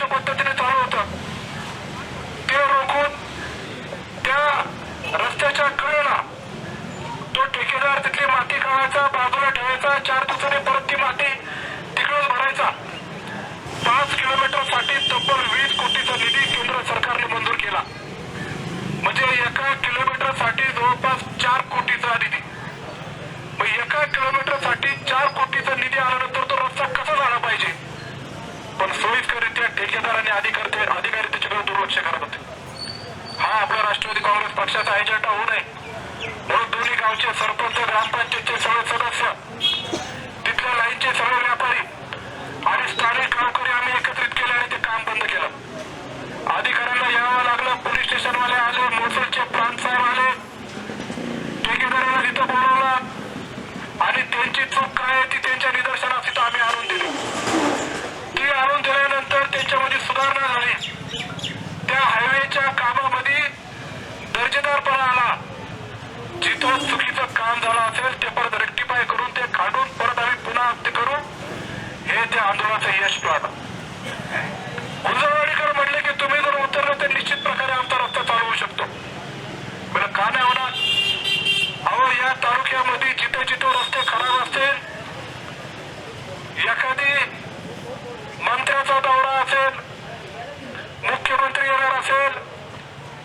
उत्कृष्ट पद्धतीने चालू होतं. ते रोखून त्या रस्त्याच्या कडेला तो ठेकेदार तिथली माती काढायचा बाजूला ठेवायचा चार दिवसांनी परत ती माती तिकडच भरायचा. पाच किलोमीटरसाठी तब्बल वीस कोटीचा निधी केंद्र सरकारने मंजूर केला. म्हणजे एका किलोमीटरसाठी जवळपास चार कोटीचा निधी. मग एका किलोमीटरसाठी चार कोटीचा निधी आल्यानंतर तो रस्ता कसा झाला पाहिजे पण सोयीस्करित्या ठेकेदार आणि अधिकारी अधिकारी त्याच्याकडे दुर्लक्ष करत होते हा आपला राष्ट्रवादी काँग्रेस पक्षाचा एजेंडा होऊ नये. म्हणून दोन्ही गावचे सरपंच ग्रामपंचायत सगळे सदस्य तिथल्या लाईनचे सर्व व्यापारी आणि स्थानिक गावकरी आम्ही एकत्रित केले आणि ते काम बंद केलं अधिकाऱ्यांना यावं लागलं पोलीस स्टेशनवाले आले मोसलचे प्रांत साहेब आले ठेकेदाराला तिथं बोलवलं आणि त्यांची चूक काय आहे ती त्यांच्या निदर्शनास तिथं आम्ही आणून दिली ती आणून दिल्यानंतर त्यांच्यामध्ये सुधारणा झाली त्या हायवेच्या कामामध्ये दर्जेदारपणा आला जिथं चुकीचं काम झालं असेल ते परत रेक्टिफाय करून ते काढून परत आम्ही पुन्हा ते करू हे त्या आंदोलनाचं यश पाहणं गुंजवाडीकर म्हटले की तुम्ही जर उतरलं तर निश्चित प्रकारे आमचा रस्ता चालू होऊ शकतो मला का नाही होणार अहो या तालुक्यामध्ये जिथे जिथे रस्ते खराब असतील एखादी मंत्र्याचा दौरा असेल मुख्यमंत्री येणार असेल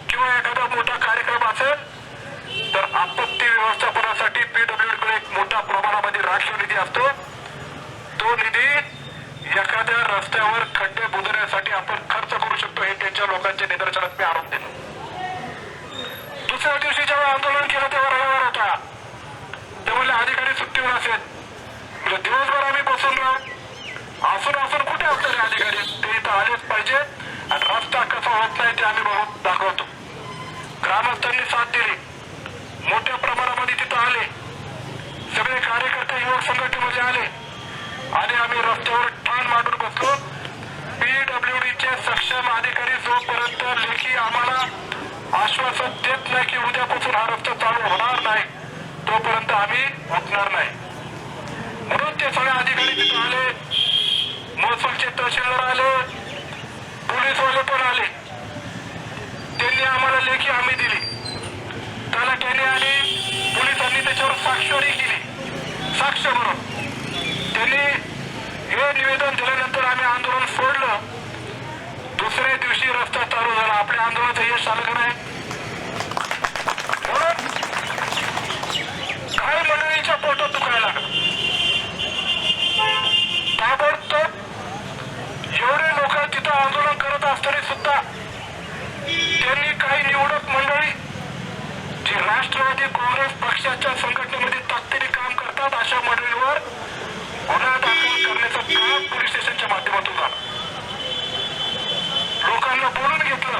किंवा एखादा मोठा कार्यक्रम असेल तर आपत्ती व्यवस्थापनासाठी पीडब्ल्यू कडे एक मोठ्या प्रमाणामध्ये राखीव निधी असतो तो निधी एखाद्या रस्त्यावर खड्डे बुजवण्यासाठी आपण खर्च करू शकतो हे त्यांच्या लोकांच्या निदर्शनात मी आणून दिलं दुसऱ्या दिवशी जेव्हा आंदोलन केलं तेव्हा रविवार होता ते म्हणले अधिकारी सुट्टीवर असेल म्हणजे दिवसभर आम्ही बसून राहू असून असून कुठे असणारे अधिकारी ते इथं आलेच पाहिजे आणि रस्ता कसा होत नाही ते आम्ही बघून दाखवतो ग्रामस्थांनी साथ दिली. मोठ्या प्रमाणामध्ये तिथं आले. सगळे कार्यकर्ते युवक संघटनेमध्ये आले. आणि आम्ही रस्त्यावर ठाण मांडून बसलो. पीडब्ल्यूडी डीचे सक्षम अधिकारी जोपर्यंत लेखी आम्हाला आश्वासन देत नाही की उद्यापासून हा रस्ता चालू होणार नाही तोपर्यंत आम्ही उठणार नाही. म्हणून ते सगळे अधिकारी तिथं आले. महसूलचे तहसीलदार आले. पोलीसवाले पण आले. त्यांनी आम्हाला लेखी हमी दिली. तलाट्याने आणि पोलिसांनी त्याच्यावर साक्षरी केली. साक्ष म्हणून. त्यांनी हे निवेदन दिल्यानंतर आम्ही आंदोलन सोडलं. दुसऱ्या दिवशी रस्ता चालू झाला. आपल्या आंदोलनाचं यश आलं का नाही म्हणून काही मंडळींच्या पोटात दुखायला लागलं ताबडतोब एवढे लोक तिथं आंदोलन करत असताना सुद्धा त्यांनी काही निवडक मंडळी जी राष्ट्रवादी काँग्रेस पक्षाच्या संघटनेमध्ये ताकदीने काम करतात अशा मंडळीवर गुन्हा दाखल करण्याचं काम पोलीस स्टेशनच्या माध्यमातून झालं लोकांना बोलून घेतलं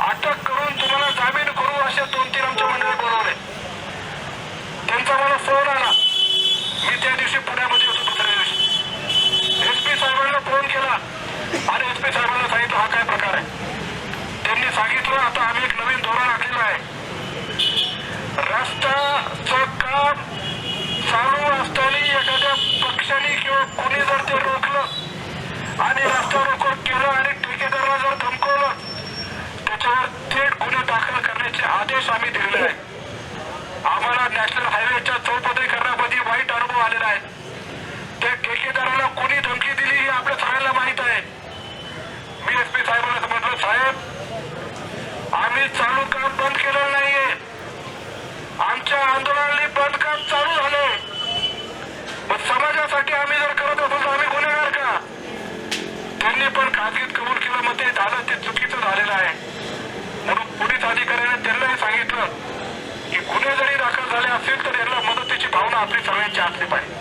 अटक करून तुम्हाला जामीन करू असे दोन तीन आमच्या मंडळी बोलवले त्यांचा मला फोन आला मी त्या दिवशी पुण्यामध्ये होतो दुसऱ्या दिवशी एस पी साहेबांना फोन केला आणि एस पी साहेबांना सांगितलं हा काय प्रकार आहे त्यांनी सांगितलं आता आम्ही एक नवीन धोरण आखलेलं आहे रस्त्याचं काम चालू असताना एखाद्या पक्षाने किंवा कोणी जर ते रोखलं आणि रस्ता रोखून केलं आणि ठेकेदाराला जर धमकवलं त्याच्यावर थेट गुन्हे दाखल करण्याचे आदेश आम्ही दिलेले आहेत आम्हाला नॅशनल हायवेच्या चौपदरीकरणामध्ये वाईट अनुभव आलेला आहे त्या ठेकेदाराला कोणी धमकी दिली हे आपल्या सगळ्यांना माहीत आहे मी एस पी साहेबांना म्हटलं साहेब आम्ही चालू काम बंद केलेलं नाहीये. आमच्या आंदोलनाने बंद काम चालू झाले मग समाजासाठी आम्ही जर करत असू तर आम्ही गुन्हेगार का? त्यांनी पण खाजगीत कबूल केलं मग ते झालं ते चुकीचं झालेलं आहे. म्हणून पोलीस अधिकाऱ्याने त्यांनाही सांगितलं की गुन्हे जरी दाखल झाले असतील तर यांना मदतीची भावना आपली सगळ्यांची असली पाहिजे.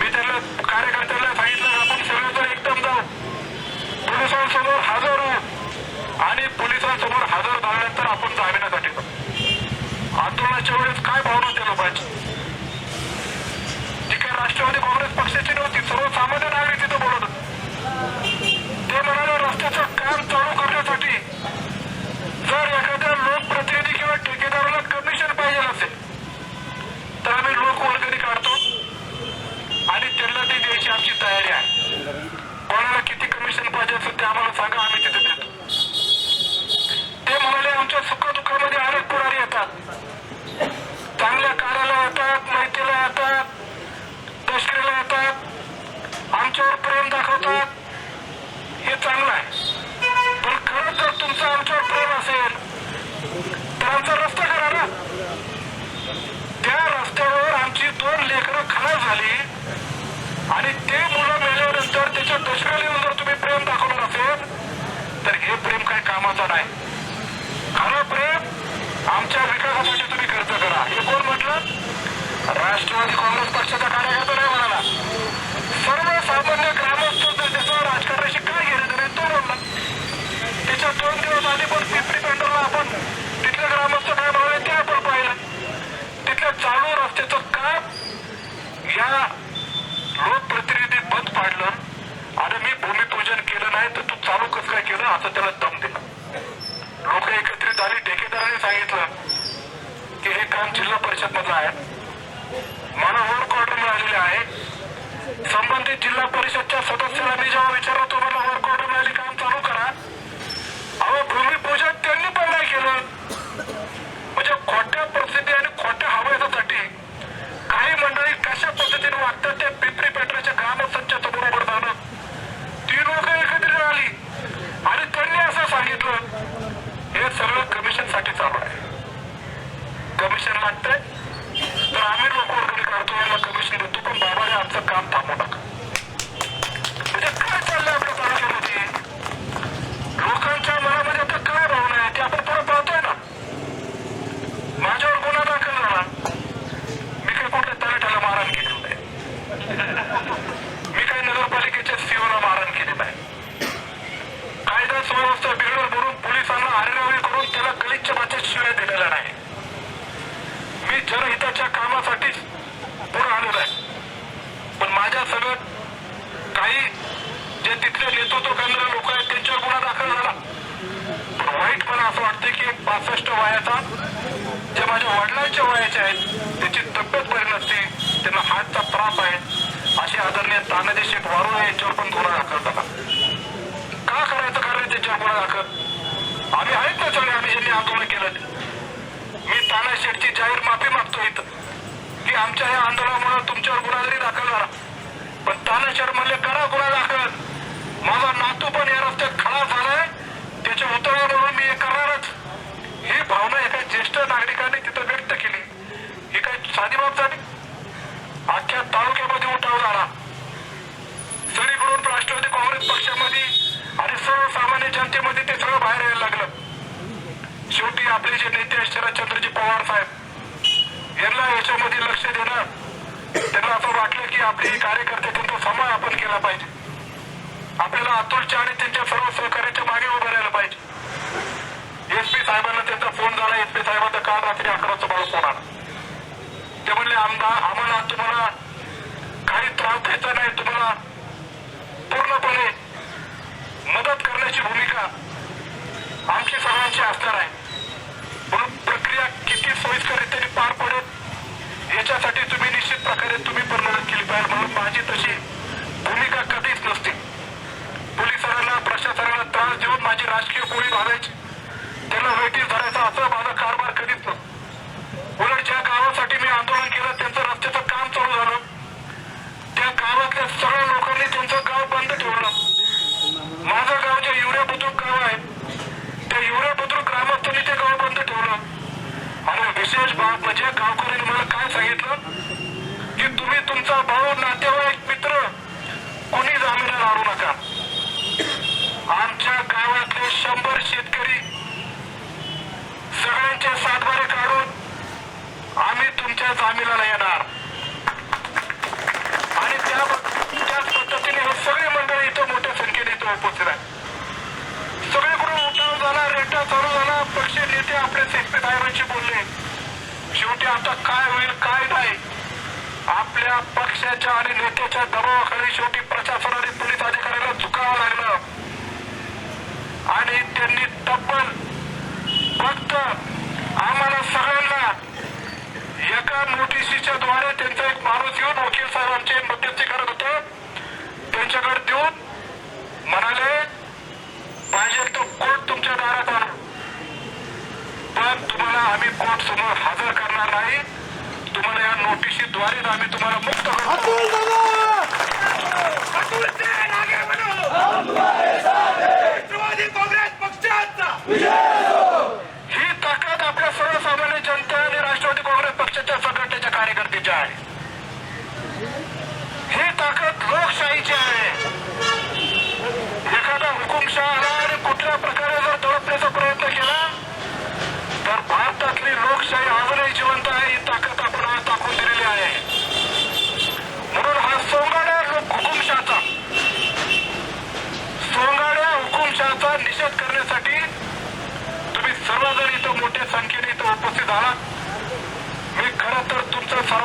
मी त्यांना कार्यकर्त्यांना सांगितलं की आपण सगळेजण एकदम जाऊ पोलिसांसमोर हजर आणि पोलिसांसमोर हजर झाल्यानंतर आपण जामिनासाठी आंदोलनाच्या वेळेस काय भावना होत्या लोकांची? जी काही राष्ट्रवादी काँग्रेस पक्षाची नव्हती सर्वसामान्य नागरिक तिथं बोलत होते ते म्हणाले रस्त्याचं काम चालू करण्यासाठी जर एखाद्या लोकप्रतिनिधी किंवा ठेकेदाराला कमिशन पाहिजे असेल तर आम्ही लोकवर्गणी काढतो आणि त्यांना ती द्यायची आमची तयारी आहे कोणाला किती कमिशन पाहिजे असेल ते आम्हाला सांगा आम्ही तिथे देतो ते म्हणाले आमच्या सुखदुःखामध्ये अनेक पुढारी येतात चांगल्या कार्याला येतात माहितीला येतात दशमीला येतात आमच्यावर प्रेम दाखवतात हे चांगलं आहे. पण खरंच जर तुमचं आमच्यावर प्रेम असेल तर आमचा रस्ता करा ना. त्या रस्त्यावर आमची दोन लेकरं खराब झाली आणि ते मुलं मेल्यानंतर त्याच्या दशकालीवर जर तुम्ही प्रेम दाखवलं असेल तर हे प्रेम काही कामाचं नाही. खरं प्रेम आमच्या विकासासाठी तुम्ही खर्च करा. हे कोण म्हटलं? राष्ट्रवादी काँग्रेस पक्षाचा कार्यकर्ता नाही म्हणाला. संबंधित जिल्हा परिषदच्या सदस्याला सर्वसामान्य ते सगळं बाहेर यायला लागलं. शेवटी आपले जे नेते शरदचंद्रजी पवार साहेब यांना याच्यामध्ये लक्ष देणं त्यांना असं वाटलं की आपले कार्यकर्ते त्यांचा समाज आपण केला पाहिजे. आपल्याला अतुलच्या आणि त्यांच्या सर्व सहकार्याच्या मागे उभं राहिलं पाहिजे. एस पी साहेबांना त्यांचा फोन झाला एस पी साहेबांचा काल रात्री अकराचा मला फोन आला. ते म्हणले आमदार आम्हाला तुम्हाला काही त्रास द्यायचा नाही तुम्हाला पूर्णपणे मदत करण्याची भूमिका आमची सर्वांची असणार आहे म्हणून प्रक्रिया किती सोयीस्कररीत्याने पार पडेल याच्यासाठी तुम्ही निश्चित प्रकारे तुम्ही पण मदत केली पाहिजे म्हणून माझी तशी भूमिका कधीच नसते पोलिसांना प्रशासनाला त्रास देऊन माझी राजकीय गोळी घालायची त्यांना वेटीस धरायचा असा माझा कारभार कधीच नसतो उलट ज्या गावासाठी मी आंदोलन केलं त्यांचं रस्त्याचं काम चालू झालं त्या गावातल्या सर्व लोकांनी त्यांचं गाव बंद ठेवलं माझं गाव जे युरिया बुद्रुक गाव आहे त्या युरिया बुद्रुक ग्रामस्थांनी ते गाव बंद ठेवलं आणि विशेष बाब म्हणजे गावकऱ्यांनी मला काय सांगितलं? की तुम्ही तुमचा भाऊ नातेवाईक मित्र कोणी जामीन लावू नका. आमच्या गावातले शंभर शेतकरी सगळ्यांचे सातबारे काढून आम्ही तुमच्या जामिनाला येणार. आणि त्या त्याच पद्धतीने हे सगळे मंडळ इथं मोठ्या संख्येने इथं उपस्थित आहे सगळीकडून उठाव झाला रेटा चालू झाला नेते आपले सेक्रेटरी साहेबांशी बोलले शेवटी आता काय होईल काय नाही. आपल्या पक्षाच्या आणि नेत्याच्या दबावाखाली शेवटी प्रशासनाने पोलीस अधिकाऱ्याला चुकावं लागलं. आणि त्यांनी तब्बल फक्त आम्हाला सगळ्यांना एका नोटिसीच्या द्वारे त्यांचा एक माणूस येऊन वकील साहेबांचे मध्यस्थी करत होते. त्यांच्याकडे देऊन म्हणाले आम्ही कोर्ट समोर हजर करणार नाही. तुम्हाला या नोटिशीद्वारेच आम्ही तुम्हाला मुक्त राष्ट्रवादी ही ताकद आपल्या सर्वसामान्य जनता आणि राष्ट्रवादी काँग्रेस पक्षाच्या संघटनेच्या कार्यकर्त्याची आहे. ही ताकद लोकशाहीची आहे.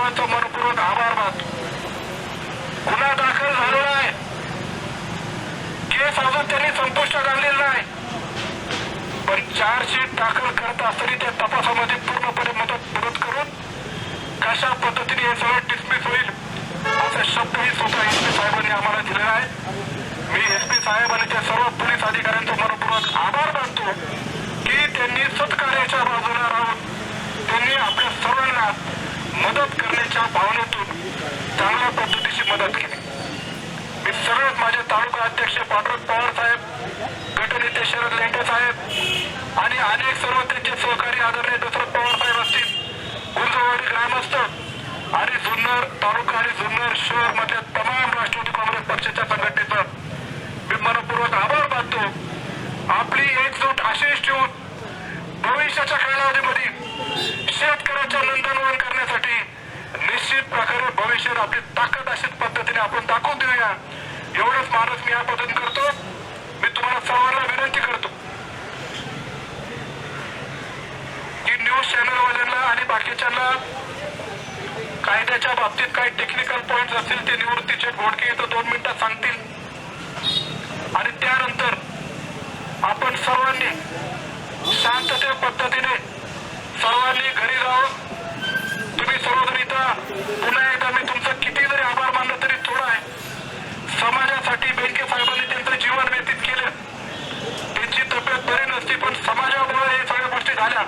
सर्वांचं मनपूर्वक आभार मानतो. गुन्हा दाखल झालेला आहे. केस अजून त्यांनी संपुष्टात आणलेला नाही. पण चार्जशीट दाखल करत असताना त्या तपासामध्ये पूर्णपणे मदत मदत करून कशा पद्धतीने हे सगळं डिसमिस होईल असा शब्दही स्वतः एस पी साहेबांनी आम्हाला दिलेला आहे. मी एस पी साहेब आणि त्या सर्व पोलीस अधिकाऱ्यांचा मनपूर्वक आभार मानतो की त्यांनी सत्कार्याच्या बाजूला राहून त्यांनी आपल्या सर्वांना मदत करण्याच्या भावनेतून चांगल्या पद्धतीची मदत केली. मी सर्वच माझे तालुका अध्यक्ष पांडुरंग पवार साहेब गटनेते शरद लेंडे साहेब आणि अनेक सर्व त्यांचे सहकारी आदरणीय दशरथ पवार साहेब असतील गुंजवाडी ग्रामस्थ आणि जुन्नर तालुका आणि जुन्नर शहर मधल्या तमाम राष्ट्रवादी काँग्रेस पक्षाच्या संघटनेचा मी मनपूर्वक आभार मानतो. आपली एकजूट अशीच ठेवून भविष्याच्या कालावधीमध्ये शेतकऱ्याच्या नंदनवन करण्यासाठी निश्चित प्रकारे भविष्यात आपली ताकद अशीच पद्धतीने आपण दाखवून देऊया. एवढंच मानस मी या पद्धतीने करतो. मी तुम्हाला सर्वांना विनंती करतो. की न्यूज चॅनलवाल्यांना आणि बाकीच्यांना कायद्याच्या बाबतीत काही टेक्निकल पॉइंट असतील ते निवृत्तीचे घोडके इथं दोन मिनिटात सांगतील. आणि त्यानंतर आपण सर्वांनी शांतते पद्धतीने सर्वांनी घरी जाऊन तुम्ही सर्वजण इथं पुन्हा एकदा मी तुमचं किती जरी आभार मानलं तरी थोडं आहे समाजासाठी बेनके साहेबांनी त्यांचं जीवन व्यतीत केलं त्यांची तब्येत बरी नसती पण समाजामुळे हे सगळ्या गोष्टी झाल्या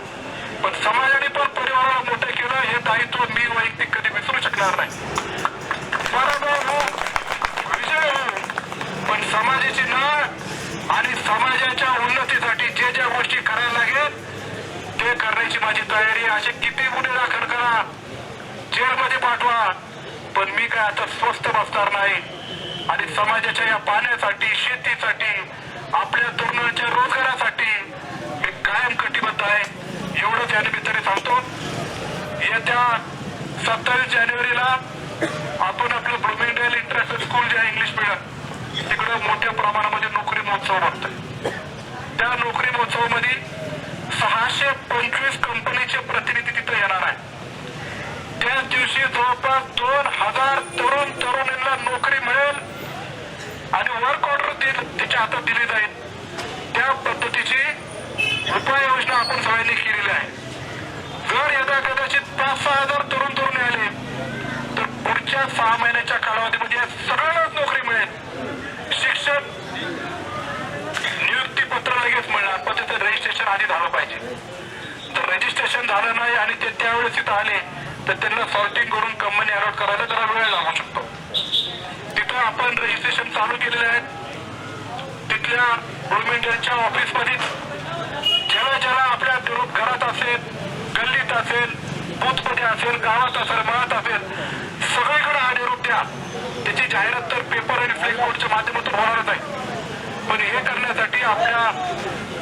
पण समाजाने पण परिवाराला मोठं केलं हे दायित्व मी वैयक्तिक कधी विसरू शकणार नाही पराभव हो विजय हो पण समाजाची नाळ आणि समाजाच्या उन्नतीसाठी जे ज्या गोष्टी करायला लागेल ते करण्याची माझी तयारी आहे. असे किती गुन्हे दाखल करा जेलमध्ये पाठवा पण काय आता स्वस्थ बसणार नाही. आणि समाजाच्या या पाण्यासाठी शेतीसाठी आपल्या तरुणांच्या रोजगारासाठी मी कायम कटिबद्ध आहे. एवढंच या निमित्ताने सांगतो. येत्या सत्तावीस जानेवारीला आपण आपलं ब्लुमिंगडेल इंटरनॅशनल स्कूल जे आहे इंग्लिश मिडियम तिकडं मोठ्या प्रमाणामध्ये नोकरी महोत्सव भरतोय. त्या नोकरी महोत्सवामध्ये सहाशे पंचवीस कंपनीचे प्रतिनिधी तिथं येणार आहे दिवशी जवळपास दोन हजार तरुण तरुणींना नोकरी मिळेल आणि वर्क ऑर्डर तिच्या हातात दिली जाईल. त्या पद्धतीची उपाययोजना आपण सगळ्यांनी केलेली आहे. जर यदा कदाचित पाच सहा हजार तरुण तरुणी आले तर पुढच्या सहा महिन्याच्या कालावधीमध्ये सगळ्यांनाच नोकरी मिळेल. शिक्षण नियुक्तीपत्र लगेच मिळणार. पण त्याचं रजिस्ट्रेशन आधी झालं पाहिजे. तर रजिस्ट्रेशन झालं नाही आणि ते त्यावेळेस तिथं आले तर त्यांना सॉर्टिंग करून कंपनी अलॉट करायला जरा वेळ लागू शकतो. तिथं आपण रजिस्ट्रेशन चालू केलेलं आहे. तिथल्या गव्हर्नमेंटच्या ऑफिसमध्ये ज्याला ज्याला आपल्या घरात असेल गल्लीत असेल बूथमध्ये असेल गावात असेल मळात असेल सगळीकडे हा निरोप द्या. त्याची जाहिरात तर पेपर आणि फ्लेक बोर्डच्या माध्यमातून होणारच आहे. पण हे करण्यासाठी आपल्या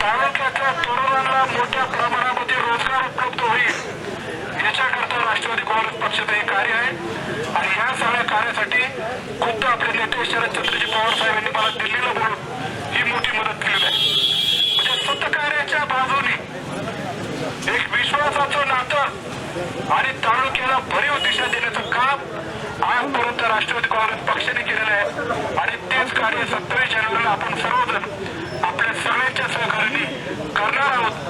तालुक्यातल्या तरुणांना मोठ्या प्रमाणामध्ये रोजगार उपलब्ध होईल याच्याकरता राष्ट्रवादी काँग्रेस पक्षाचं हे कार्य आहे आणि या सगळ्या कार्यासाठी खुद्द आपले नेते शरदचंद्रजी पवार साहेब यांनी मला दिल्लीला बोलून ही मोठी मदत केलेली आहे म्हणजे सत्कार्याच्या बाजूने एक विश्वासाचं नातं आणि तालुक्याला भरीव दिशा देण्याचं काम आजपर्यंत राष्ट्रवादी काँग्रेस पक्षाने केलेलं आहे. आणि तेच कार्य सत्तावीस जानेवारीला आपण सर्वजण आपल्या सगळ्यांच्या सहकार्याने करणार आहोत.